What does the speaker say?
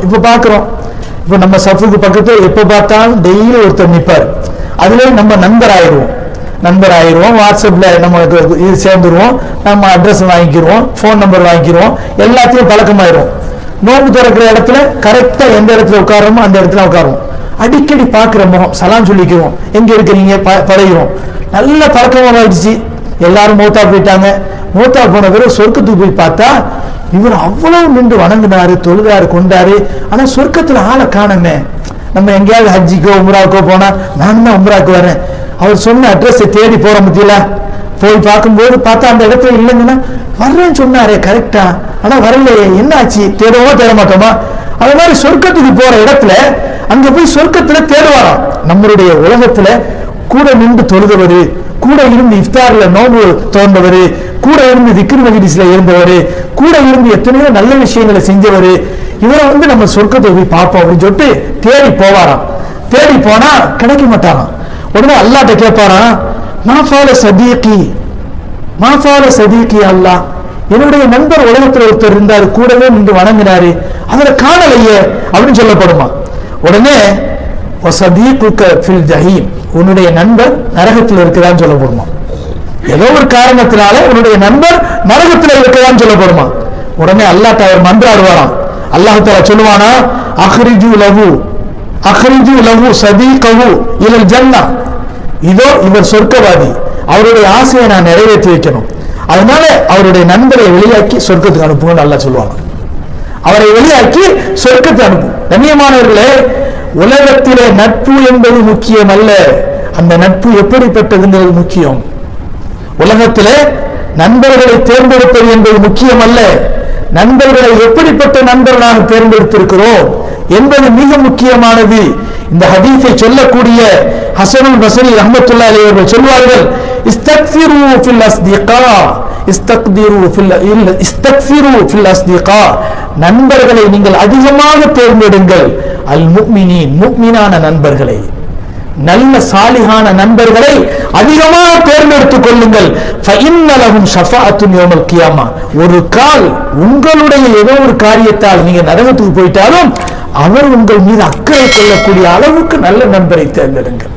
இப்ப பாக்குறோம். இப்ப நம்ம சஃபுக்கு பக்கத்துல எப்ப பார்த்தாலும் டெய்லி ஒருத்தர் நிப்பார். அதுல நம்ம நண்பர் ஆயிடுவோம் நண்பர் ஆயிடுவோம் வாட்ஸ்அப்ல நம்ம இது- இது சேர்ந்துருவோம். நம்ம அட்ரஸ் வாங்கிக்கிருவோம். ஃபோன் நம்பர் வாங்கிக்கிருவோம். எல்லாத்தையும் பழக்கமாயிரும். நோன்பு திறக்கிற இடத்துல கரெக்டா எந்த இடத்துல உட்காரமோ அந்த இடத்துல உட்காருவோம். அடிக்கடி பார்க்குற முகம் சலாம் சொல்லிக்கிறோம். எங்க இருக்கிறீங்க ப- பழகிறோம். நல்ல பழக்கமாக ஆயிடுச்சு எல்லாரும் மூத்தா போயிட்டாங்க. மூத்தா போன பிறகு சொர்க்கத்துக்கு போய் பார்த்தா இவர் அவ்வளவு நின்று வணங்கினாரு தொழுதாரு கொண்டாரு. ஆனா சொர்க்கத்துல ஆளை காணமே. நம்ம எங்கேயாவது ஹஜ்ஜிக்கோ உம்ராவுக்கோ போனா நானும் தான் உம்ராக்கு வரேன். அவர் சொன்ன அட்ரஸை தேடி போற முடியல போய் பார்க்கும்போது பார்த்தா அந்த இடத்துல இல்லைங்கன்னா வர்றேன்னு சொன்னாரே கரெக்டா ஆனா வரலையே என்ன ஆச்சு தேடுவோமா தேட மாட்டோமா அது மாதிரி சொர்க்கத்துக்கு போற இடத்துல அங்க போய் சொர்க்கத்துல தேடுவாராம் நம்மளுடைய உலகத்துல கூட நின்று தொழுதவர் கூட இருந்து இஃப்தார்ல நோன்பு தோன்றவர் கூட இருந்து திக்ர் மஜிலிஸ்ல இருந்தவர் கூட இருந்து எத்தனையோ நல்ல விஷயங்களை செஞ்சவர். இவரை வந்து நம்ம சொர்க்கத்தை போய் பார்ப்போம் அப்படின்னு சொல்லிட்டு தேடி போவாராம். தேடி போனா கிடைக்க மாட்டாராம். உடனே அல்லாட்ட கேட்பாராம் மாஃபால சதீக்கி மாஃபால சதீக்கி அல்லாஹ்? என்னுடைய நண்பர் உலகத்துல ஒருத்தர் இருந்தார் கூடவே நின்று வணங்கினாரு. அவரை காணலையே அப்படின்னு சொல்லப்படுமா? உடனே ஃபில் ஜஹீம். உன்னுடைய நண்பர் நரகத்தில் இருக்கிறான்னு சொல்லப்படுமா? ஏதோ ஒரு காரணத்தினால உன்னுடைய நண்பர் நரகத்தில் இருக்கலாம் சொல்லப்படுமா? உடனே அல்லாஹ் அவர் மன்றாடுவாராம். அல்லாஹ் தாலா சொல்லுவானா அஹ்ரிஜு லஹு அஹ்ரிஜு சதி கவு இவர் ஜன்னா. இதோ இவர் சொர்க்கவாதி. அவருடைய ஆசையை நான் நிறைவேற்றி வைக்கணும். அதனால அவருடைய நண்பரை வெளியாக்கி சொர்க்கத்துக்கு அனுப்புங்க நல்லா சொல்லுவாங்க. அவரை வெளியாக்கி சொர்க்கத்தை அனுப்பும் கண்ணியமானவர்களே உலகத்திலே நட்பு என்பது முக்கியம் அல்ல. அந்த நட்பு எப்படிப்பட்டதுங்கிறது முக்கியம். உலகத்திலே நண்பர்களை தேர்ந்தெடுப்பது என்பது முக்கியமல்ல. நண்பர்களை எப்படிப்பட்ட நண்பர்களாக தேர்ந்தெடுத்திருக்கிறோம் என்பது மிக முக்கியமானது. இந்த ஹதீஸை சொல்லக்கூடிய ஹசனுல் பசரி ரஹமத்துல்லா அலி அவர்கள் சொல்வார்கள் இஸ்தக்ஃபிரு ஃபில் அஸ்திகா இஸ்தக்திரு ஃபில் இல்ல இஸ்தக்ஃபிரு ஃபில் அஸ்திகா. நண்பர்களை நீங்கள் அதிகமாக தேர்ந்தெடுங்கள். அல் முக்மினீன் முக்மினான நண்பர்களை. நல்ல சாலிகான நண்பர்களை அதிகமாக தேர்ந்தெடுத்துக் கொள்ளுங்கள். ஃபஇன்னலஹும் ஷஃபாஅத்துன் யௌமல் கியாமா. ஒரு கால் உங்களுடைய ஏதோ ஒரு காரியத்தால் நீங்க நரகத்துக்கு போயிட்டாலும் அவர் உங்கள் மீது அக்கறை கொள்ளக்கூடிய அளவுக்கு நல்ல நண்பரை தேர்ந்தெடுங்கள்.